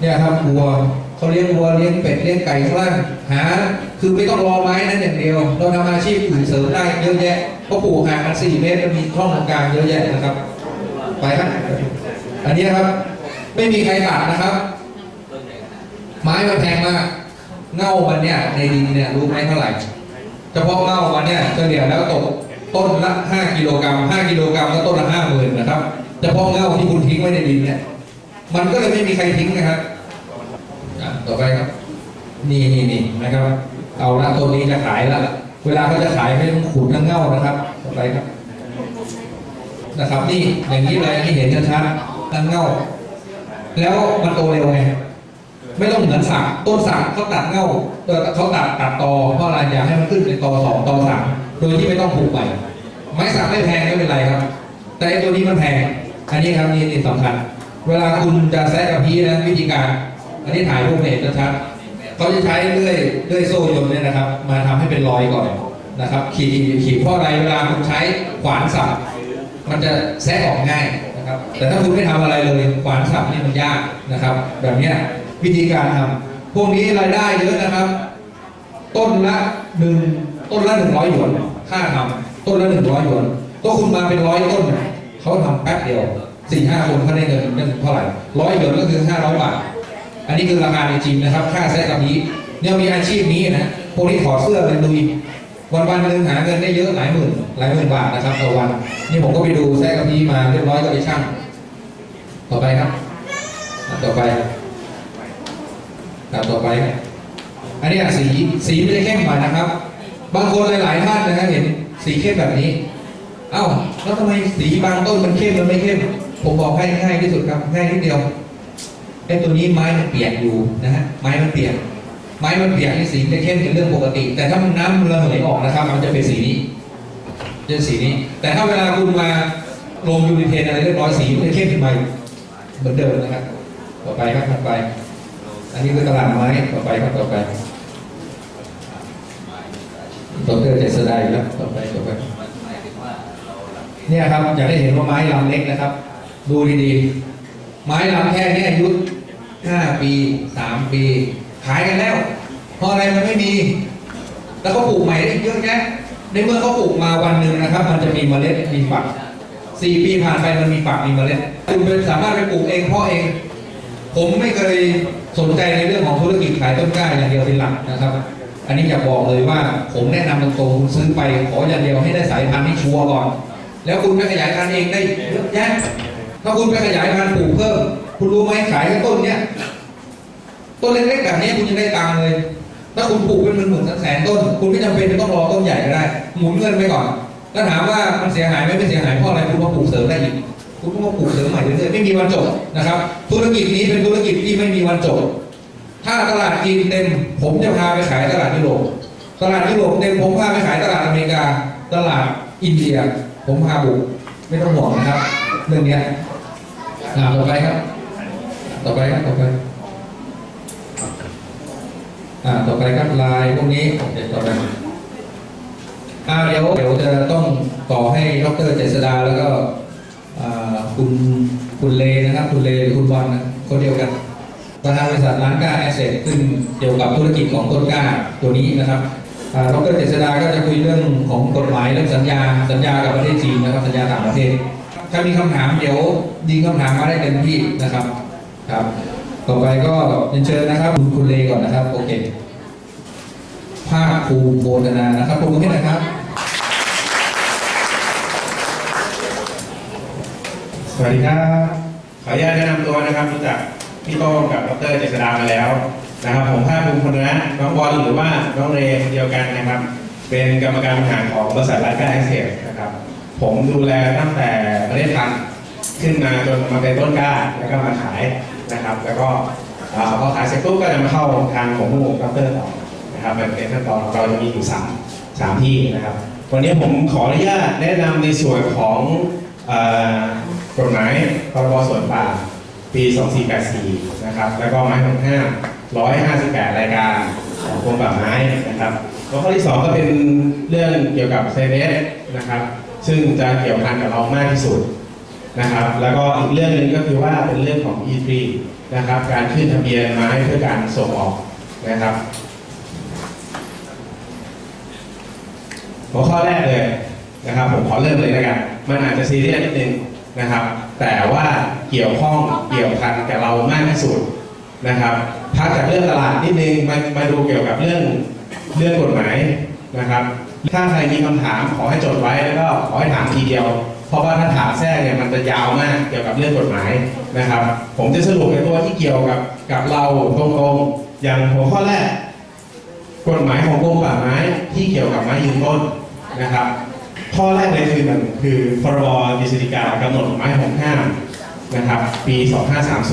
เนี่ยครับวัวเขาเลี้ยงวัวเลี้ยงเป็ดเลี้ยงไก่ข้างล่างหา คือไม่ต้องรอไม้นั้นอย่างเดียว เราทำอาชีพอื่นเสริมได้เยอะแยะก็ปลูกห่างกันสี่เมตรมันมีช่องตรงกลางเยอะแยะนะครับ ไปครับอันนี้ครับ ไม่มีใครตัดนะครับ ไม้มันแพงมาก เง่ามันเนี่ยในดินเนี่ยรู้ไหมเท่าไหร่เฉพาะเง่ามันเนี่ยเฉลี่ยแล้วตกต้นละ 5 กิโลกรัม5กิโลกรัมก็ต้นละ5หมื่นนะครับเฉพาะเง่าที่คุณทิ้งไว้ในดินเนี่ย มันก็เลยไม่มีใครทิ้งนะครับต่อไปครับ นี่นี่นี่นะครับ เอาละตัวนี้จะขายละเวลาเขาจะขายไม่ต้องขูดทั้งเง่านะครับ ต่อไปครับ นะครับ นี่อย่างนี้เลยที่เห็นชัดๆทั้งเง่า แล้วมันโตเร็วไงไม่ต้องเหมือนสักต้นสักเขาตัดเง่าเขาตัดตัดตอเพราะอะไรอยากให้มันขึ้นเป็นตอสองตอสามโดยที่ไม่ต้องปลูกใหม่ไม้สักไม่แพงไม่เป็นไรครับ แต่ตัวนี้มันแพงอันนี้ครับนี่นี่สำคัญ เวลาคุณจะแซะกับพีนะวิธีการ อันนี้ถ่ายรูปให้เห็นชัดเขาจะใช้เลื่อยเลื่อยโซ่ยนเนี่ยนะครับ มาทำให้เป็นรอยก่อนนะครับขีดขีดขีดเพราะอะไรเวลาคุณใช้ขวานสับมันจะแซะออกง่ายนะครับ แต่ถ้าคุณไม่ทำอะไรเลยขวานสับนี่มันยากนะครับ แบบนี้วิธีการทำพวกนี้รายได้เยอะนะครับ ต้นละหนึ่งต้นละหนึ่งร้อยหยวนค่าทำต้นละหนึ่งร้อยหยวนก็คุณมาเป็นร้อยต้นเนี่ยเขาทำแป๊บเดียว สี่ห้าคนเขาได้เงินนั่นเท่าไหร่ร้อยหยวนก็คือห้าร้อยบาท อันนี้คือราคาในจริงนะครับ ค่าแซกับนี้ เนี่ยมีอาชีพนี้นะพวกนี้ถอดเสื้อเลยลุยวันวันหนึ่งหาเงินได้เยอะหลายหมื่นหลายหมื่นบาทนะครับต่อวัน นี่ผมก็ไปดูแซะกับนี้มาเรียบร้อยก็ไปช่างต่อไปครับ ต่อไปครับต่อไป อันนี้สีสีไม่ได้เข้มกว่านะครับ บางคนหลายๆท่านนะครับเห็นสีเข้มแบบนี้ เอ้าแล้วทำไมสีบางต้นมันเข้มมันไม่เข้ม ผมบอกให้ง่ายที่สุดครับง่ายนิดเดียวไอ้ตัวนี้ไม้มันเปียกอยู่นะฮะไม้มันเปียก ไม้มันเปียกนี่สีจะเข้มเป็นเรื่องปกติ แต่ถ้ามันน้ำมันระเหยออกนะครับ มันจะเป็นสีนี้จะสีนี้ แต่ถ้าเวลาคุณมาลงยูนิเทนอะไรเรียบร้อยสีมันจะเข้มขึ้นมาเหมือนเดิมนะครับ ต่อไปครับต่อไป อันนี้คือตลาดไม้ต่อไปครับต่อไปต่อเตอร์เจษดาอีกแล้วต่อไปต่อไปเนี่ยครับอยากให้เห็นว่าไม้ลำเล็กนะครับ ดูดีๆ ไม้ลำแค่นี้อายุ5ปี3ปี ขายกันแล้ว เพราะอะไรมันไม่มี แล้วเขาปลูกใหม่ได้อีกเยอะแยะในเมื่อเขาปลูกมาวันหนึ่งนะครับ มันจะมีเมล็ดมีฝักสี่ปีผ่านไปมันมีฝักมีเมล็ดคุณเป็นสามารถไปปลูกเองเพาะเอง ผมไม่เคยสนใจในเรื่องของธุรกิจขายต้นกล้าอย่างเดียวเป็นหลักนะครับ อันนี้อยากบอกเลยว่าผมแนะนำตรงๆคุณซื้อไปขออย่างเดียวให้ได้สายพันธุ์ที่ชัวร์ก่อน แล้วคุณไปขยายพันธุ์เองได้เยอะแยะ ถ้าคุณไปขยายพันธุ์ปลูกเพิ่ม คุณรู้ไหมขายต้นเนี้ยต้นเล็กๆแบบนี้คุณยังได้ตังค์เลย ถ้าคุณปลูกเป็นหมื่นๆแสนต้น คุณไม่จำเป็นต้องรอต้นใหญ่ก็ได้ หมุนเงินไปก่อนแล้วถามว่ามันเสียหายไหมไม่เสียหายเพราะอะไรคุณมาปลูกเสริมได้อีกคุณก็มาปลูกเสริมใหม่เรื่อยๆไม่มีวันจบนะครับ ธุรกิจนี้เป็นธุรกิจที่ไม่มีวันจบ ถ้าตลาดจีนเต็ม ผมจะพาไปขายตลาดยุโรปตลาดยุโรปเต็มผมพาไปขายตลาดอเมริกา ตลาดอินเดีย ผมพาบุกไม่ต้องห่วงนะครับ เรื่องเนี้ยอ่าต่อไปครับ ต่อไปครับต่อไปอ่าต่อไปครับลายพวกนี้โอเคต่อไปอ่าเดี๋ยวเดี๋ยวจะต้องต่อให้ดรเจษดาแล้วก็อ่าคุณคุณเลนะครับ คุณเลหรือคุณบอลนะคนเดียวกันประธานบริษัทร้านกล้าแอสเซทซึ่งเกี่ยวกับธุรกิจของต้นกล้าตัวนี้นะครับอ่าดรเจษดาก็จะคุยเรื่องของกฎหมายเรื่องสัญญา สัญญากับประเทศจีนนะครับสัญญาต่างประเทศ ถ้ามีคำถามเดี๋ยวยิงคำถามมาได้เต็มที่นะครับครับ ต่อไปก็เรียนเชิญนะครับ คุณคุณเลก่อนนะครับ โอเคภาคภูมิโพธนานะครับปรบมือให้หนะครับสวัสดีครับ ขออนุญาตแนะนำตัวนะครับรู้จักพี่โต้งกับดรเจษดามาแล้วนะครับ ผมภาคภูมิคนนะน้องบอลหรือว่าน้องเรนเดียวกันนะครับ เป็นกรรมการบริหารของบริษัทไลฟ์แอคเซสนะครับ ผมดูแลตั้งแต่เมล็ดพันธุ์ขึ้นมาจนมาเป็นต้นกล้าแล้วก็มาขายนะครับ แล้วก็พอขายเสร็จปุ๊บก็จะมาเข้าทางของผู้ดรต่อนะครับเป็นขั้นตอนเราจะมีอยู่สามสามที่นะครับ วันนี้ผมขออนุญาตแนะนำในส่วนของกฎหมายพรบสวนป่าปี 2484 นะครับ แล้วก็ไม้ของห้าม158 รายการของกรมป่าไม้นะครับแล้วข้อที่ 2 ก็เป็นเรื่องเกี่ยวกับเซเนสนะครับ ซึ่งจะเกี่ยวพันกับเรามากที่สุดนะครับ แล้วก็อีกเรื่องหนึ่งก็คือว่าเป็นเรื่องของ E3 นะครับ การขึ้นทะเบียนไม้เพื่อการส่งออกนะครับ หัวข้อแรกเลยนะครับ ผมขอเริ่มเลยแล้วกัน มันอาจจะซีเรียสนิดนึงนะครับ แต่ว่าเกี่ยวข้องเกี่ยวพันกับเรามากที่สุดนะครับพักจากเรื่องตลาดนิดนึงมามาดูเกี่ยวกับเรื่องเรื่องกฎหมาย นะครับ ถ้าใครมีคำถามขอให้จดไว้แล้วก็ขอให้ถามทีเดียว เพราะว่าถ้าถามแทรกเนี่ยมันจะยาวมากเกี่ยวกับเรื่องกฎหมายนะครับ ผมจะสรุปในตัวที่เกี่ยวกับกับเราตรงๆอย่างหัวข้อแรก กฎหมายของกรมป่าไม้ที่เกี่ยวกับไม้ยืนต้นนะครับ ข้อแรกเลยคือหนึ่งคือพรบกฤษฎีกากำหนดไม้ของห้ามนะครับปี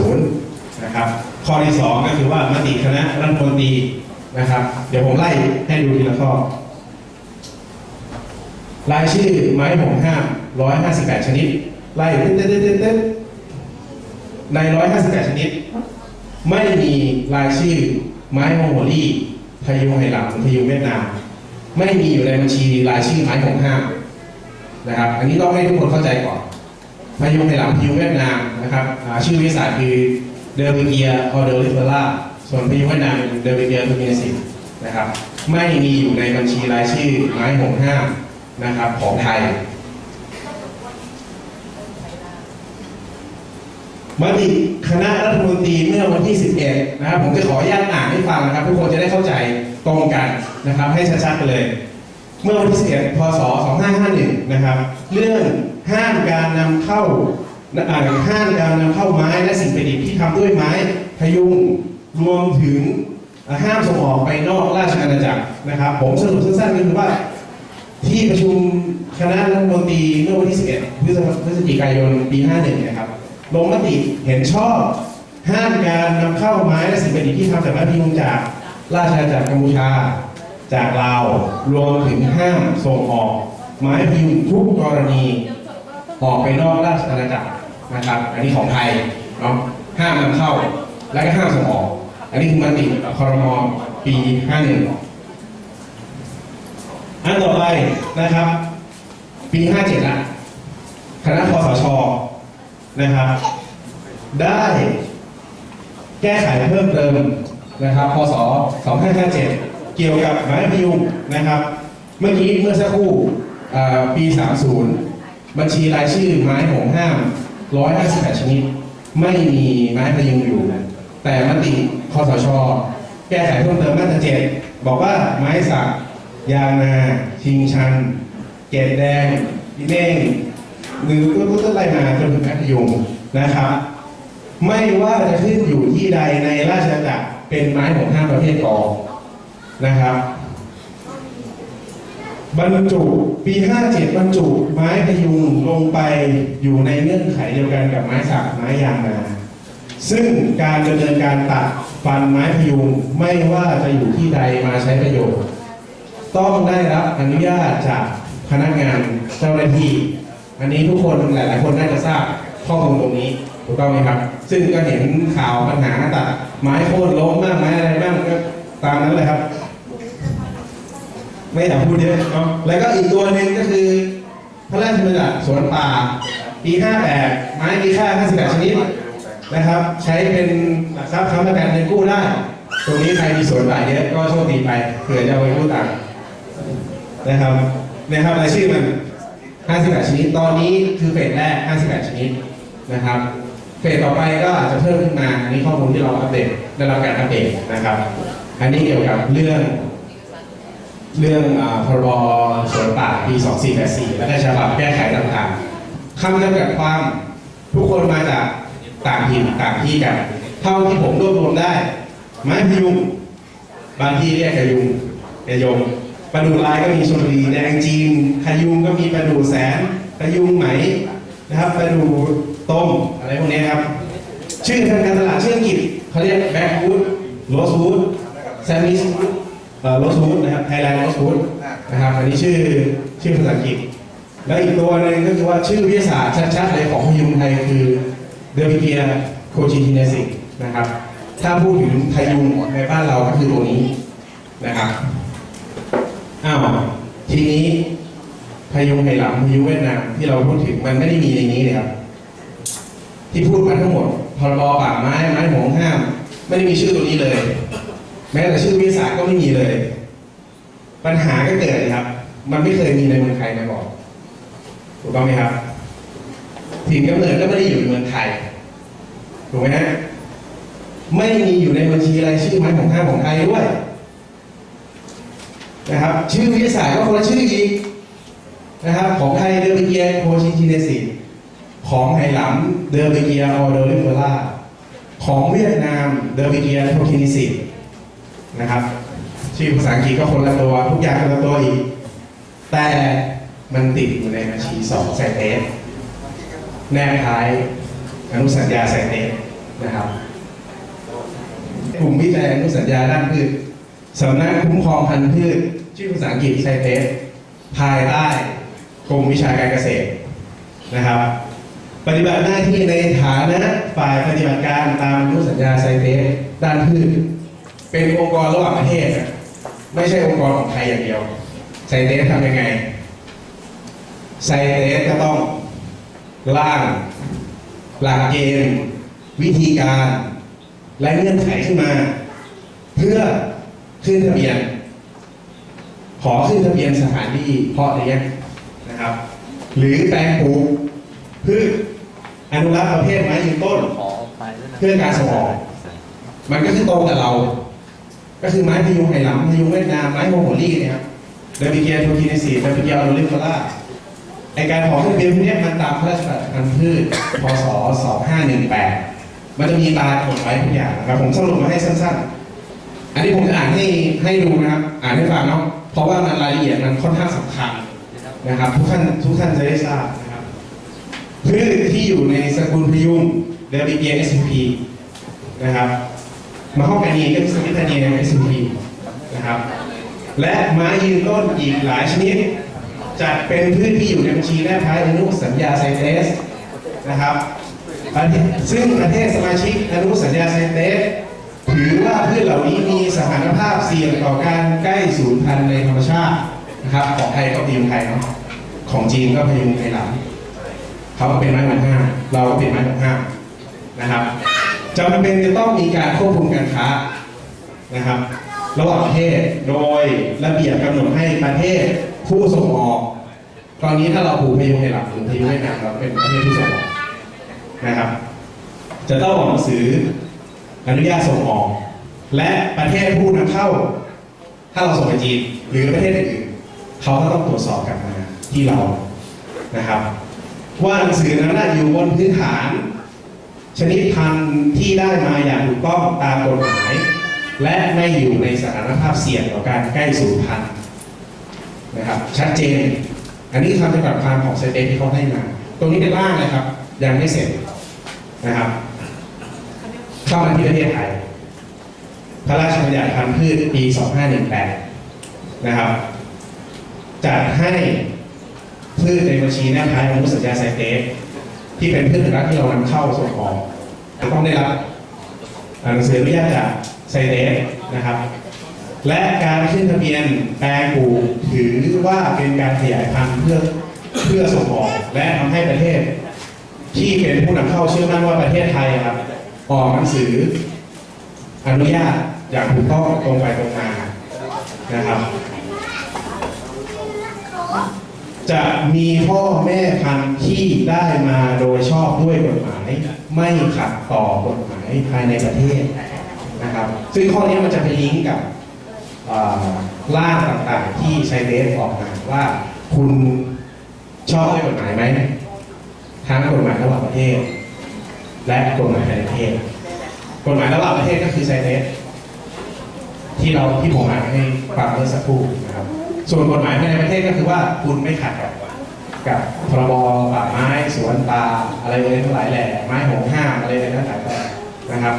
2530 นะครับ ข้อที่สองก็คือว่ามติคณะรัฐมนตรีนะครับ เดี๋ยวผมไล่ให้ดูทีละข้อ รายชื่อไม้ห่วงห้าม158 ชนิด ไล่เต้นเต้นเต้นเต้นใน 158 ชนิด ไม่มีรายชื่อไม้มองโกลี่พายุไหหลำพายุเวียดนาม ไม่มีอยู่ในบัญชีรายชื่อไม้ของห้ามนะครับ อันนี้ต้องให้ทุกคนเข้าใจก่อนพายุไหหลำพายุเวียดนามนะครับชื่อวิทยาคือเดอร์บิเกียออเดอร์ลิเฟล่าส่วนพายุเวียดนามเดอร์บิเกียทูเมินสินนะครับ ไม่มีอยู่ในบัญชีรายชื่อไม้ของห้าม นะครับของไทยมติคณะรัฐมนตรีเมื่อวันที่ 11 นะครับ ผมจะขออนุญาตอ่านให้ฟังนะครับ ทุกคนจะได้เข้าใจตรงกันนะครับ ให้ชัดๆไปเลย เมื่อวันที่ 11 พศ 2551 นะครับ เรื่องห้ามการนำเข้าห้ามการนำเข้าไม้และสิ่งประดิษฐ์ที่ทำด้วยไม้พยุงรวมถึงห้ามส่งออกไปนอกราชอาณาจักรนะครับ ผมสรุปสั้นๆก็คือว่า ที่ประชุมคณะรัฐมนตรีเมื่อวันที่ 11 พฤศจิกายน ปี 51 นะครับ ลงมติเห็นชอบ ห้ามการนำเข้าไม้และสิ่งประดิษฐ์ที่ทำจากไม้พยุงจากราชอาณาจักรกัมพูชา จากลาว รวมถึงห้ามส่งออก ไม้พยุงทุกกรณี ออกไปนอกราชอาณาจักรนะครับ อันนี้ของไทยเนาะ ห้ามนำเข้า และก็ห้ามส่งออก อันนี้คือมติคอรมอปี 51 อันต่อไปนะครับ ปี57ละคณะคอสชนะครับ ได้แก้ไขเพิ่มเติมนะครับ พศ 2557 เกี่ยวกับไม้พยุงนะครับ เมื่อกี้เมื่อสักครู่ปี 30 บัญชีรายชื่อไม้หงห้าม 158 ชนิด ไม่มีไม้พยุงอยู่ แต่มติคอสช แก้ไขเพิ่มเติมมาตรา7บอกว่าไม้สัก ยางนา ชิงชัน เกตแดงอีเม่งหรือก็ก็ไล่มาจนถึงแพทยุงนะครับ ไม่ว่าจะขึ้นอยู่ที่ใดในราชอาณาจักรเป็นไม้ของห้าประเภทกอนะครับ บรรจุปี 57 บรรจุไม้พยุงลงไปอยู่ในเงื่อนไขเดียวกันกับไม้สักไม้ยางนา ซึ่งการดำเนินการตัดฟันไม้พยุงไม่ว่าจะอยู่ที่ใดมาใช้ประโยชน์ ต้องได้รับอนุญาตจากพนักงานเจ้าหน้าที่ อันนี้ทุกคนหลาย ๆ คนน่าจะทราบข้อมูลตรงนี้ถูกต้องไหมครับ ซึ่งก็เห็นข่าวปัญหาตัดไม้โค่นล้มบ้างไม้อะไรบ้างก็ตามนั้นเลยครับ ไม่อยากพูดเยอะเนาะแล้วก็อีกตัวหนึ่งก็คือ พระราชบัญญัติสวนป่า ปี 58 ไม้มีค่า 58 ชนิดนะครับ ใช้เป็นหลักทรัพย์ค้ำประกันเงินกู้ได้ ตรงนี้ใครมีสวนป่าเยอะก็โชคดีไปเผื่อจะไปกู้ตัง นะครับนะครับรายชื่อมัน58 ชนิด ตอนนี้คือเฟสแรก 58 ชนิดนะครับ เฟสต่อไปก็อาจจะเพิ่มขึ้นมา อันนี้ข้อมูลที่เราอัปเดตได้รับการอัปเดตนะครับ อันนี้เกี่ยวกับเรื่อง เรื่องอาพรบสวนป่าปี 2484 แล้วก็ฉบับแก้ไขต่างๆคำจำกัดความทุกคนมาจากต่างถิ่นต่างที่กัน เท่าที่ผมรวบรวมได้ ไม้พยุง บางที่เรียกกระยุงกระยง ประดูลายก็มีชลบุรีแดงจีนขยุงก็มีประดูแสนขยุงไหมนะครับประดูต้มอะไรพวกนี้ครับชื่อทางการตลาดชื่ออังกฤษเขาเรียกแบ็กวูดโรสวูดแซมมิสโรสวูดนะครับไทยแลนด์โรสวูดนะครับอันนี้ชื่อชื่อภาษาอังกฤษ แล้วอีกตัวหนึงก็คือว่าชื่อวิทยาศาสตร์ชัดๆเลยของพยุงไทยคือเดอร์บิเกียโคจิทินเนสิกนะครับถ้าพูดถึงพยุงในบ้านเราก็คือตัวนี้นะครับ อ้าวทีนี้พายุไหหลำพายุเวียดนามที่เราพูดถึงมันไม่ได้มีในนี้เลยครับที่พูดมาทั้งหมดพรบป่าไม้ไม้หวงห้าม ไม่ได้มีชื่อตัวนี้เลย แม้แต่ชื่อวิทยาก็ไม่มีเลย ปัญหาก็เกิดครับ มันไม่เคยมีในเมืองไทยมาก่อนถูกต้องไหมครับถิ่นกำเนิดก็ไม่ได้อยู่ในเมืองไทยถูกไหมฮะไม่มีอยู่ในบัญชีรายชื่อไม้ของห้ามของไทยด้วย นะครับ ชื่อวิทยาศาสตร์ก็คนละชื่ออีกนะครับ ของไทยเดอร์บิเกียโคชิจิเนสิของไหหลำเดอร์บิเกียออโดริเฟล่าของเวียดนามเดอร์บิเกียโทคินิสินะครับชื่อภาษาอังกฤษก็คนละตัวทุกอย่างคนละตัวอีก แต่มันติดอยู่ในบัญชีสองไซเตสแนบท้ายอนุสัญญาไซเตสนะครับกลุ่มวิจัยอนุสัญญาด้านพืชสำนักคุ้มครองพันธุ์พืช ชื่อภาษาอังกฤษไซเตสภายใต้กรมวิชาการเกษตรนะครับ ปฏิบัติหน้าที่ในฐานะฝ่ายปฏิบัติการตามอนุสัญญาไซเตสด้านพืชเป็นองค์กรระหว่างประเทศ ไม่ใช่องค์กรของไทยอย่างเดียวไซเตสทำยังไงไซเตสก็ต้องร่างหลักเกณฑ์วิธีการ และเงื่อนไขขึ้นมา เพื่อขึ้นทะเบียน ขอขึ้นทะเบียนสถานที่เพาะเลี้ยงนะครับ หรือแปลงปลูกพืชอนุรักษ์ประเภทไม้ยืนต้น เพื่อการส่งออกมันก็คือตรงกับเรา ก็คือไม้พยุงไหหลำพยุงเวียดนามไม้โมโหลี่เนี่ยครับเดบิเกียโทคินซีเดบิเกียอโรลิฟล่าไอการขอขึ้นทะเบียนพวกนี้มันตามพระราชบัญญัติพันธุ์พืชพศ2518มันจะมีตากฎไว้ทุกอย่างนะครับผมสรุปมาให้สั้นๆ อันนี้ผมจะอ่านให้ให้ดูนะครับ อ่านให้ฟังเนาะเพราะว่ามันรายละเอียดมันค่อนข้างสำคัญนะครับ ทุกท่านทุกท่านจะได้ทราบนะครับพืชที่อยู่ในสกุลพยุงเดบิเกีย SP นะครับมาห้องกันนีก็คือสมิธานีใน SP นะครับ และไม้ยืนต้นอีกหลายชนิดจัดเป็นพืชที่อยู่ในบัญชีแนบท้ายอนุสัญญาไซเตสนะครับซึ่งประเทศสมาชิกอนุสัญญาไซเตสถือว่าพืช เหล่านี้มีสถานภาพเสี่ยงต่อการใกล้สูญพันธุ์ในธรรมชาตินะครับ ของไทยก็พยุงไทยเนาะของจีนก็พยุงไทยหลังเขาก็เป็นไม้หมกห้าเราก็เป็นไม้หมกห้านะครับจำเป็นจะต้องมีการควบคุมการค้านะครับ ระหว่างประเทศโดยระเบียบกำหนดให้ประเทศผู้ส่งออกตอนนี้ถ้าเราปลูกพยุงไทยหลังหรือพยุงเวียดนามเราเป็นประเทศผู้ส่งออกนะครับ จะต้องออกหนังสืออนุญาตส่งออก และประเทศผู้นำเข้า ถ้าเราส่งไปจีนหรือประเทศอื่นเขาก็ต้องตรวจสอบกลับมาที่เรานะครับ ว่าหนังสือนั้นอยู่บนพื้นฐาน ชนิดพันธุ์ที่ได้มาอย่างถูกต้องตามกฎหมาย และไม่อยู่ในสถานภาพเสี่ยงต่อการใกล้สูญพันธุ์นะครับ ชัดเจน อันนี้คำจำกัดความของเซเตที่เขาให้มาตรงนี้เป็นร่างนะครับ ยังไม่เสร็จนะครับเข้ามาที่ประเทศไทย ระราชบัญญัติพันธุ์พืชปี 2518 นะครับ จัดให้พืชในบัญชีแนบท้ายอนุสัญญาไซเตสที่เป็นพืชอนุรักษ์ที่เรานำเข้าส่งออกต้องได้รับหนังสืออนุญาตจากไซเตสนะครับ และการขึ้นทะเบียนแปลงปลูกถือว่าเป็นการขยายพันธุ์เพื่อเพื่อส่งออกและทำให้ประเทศ ที่เป็นผู้นำเข้าเชื่อมั่นว่าประเทศไทยครับออกหนังสืออนุญาต อย่างถูกต้องตรงไปตรงมานะครับ จะมีพ่อแม่พันธุ์ที่ได้มาโดยชอบด้วยกฎหมาย ไม่ขัดต่อกฎหมายภายในประเทศนะครับ ซึ่งข้อนี้มันจะไปลิงก์กับเอ่อร่างต่างๆที่ใช้เดสออกมาว่าคุณชอบด้วยกฎหมายไหมทั้งกฎหมายระหว่างประเทศ และกฎหมายภายในประเทศ กฎหมายระหว่างประเทศก็คือไซเตส ที่เราที่ผมอ่านให้ฟังเมื่อสักครู่นะครับ ส่วนกฎหมายภายในประเทศก็คือว่าคุณไม่ขัดกับกับพรบป่าไม้สวนป่าอะไรเลยทั้งหลายแหล่ไม้ห่วงห้ามอะไรเลยทั้งหลายแหล่นะครับ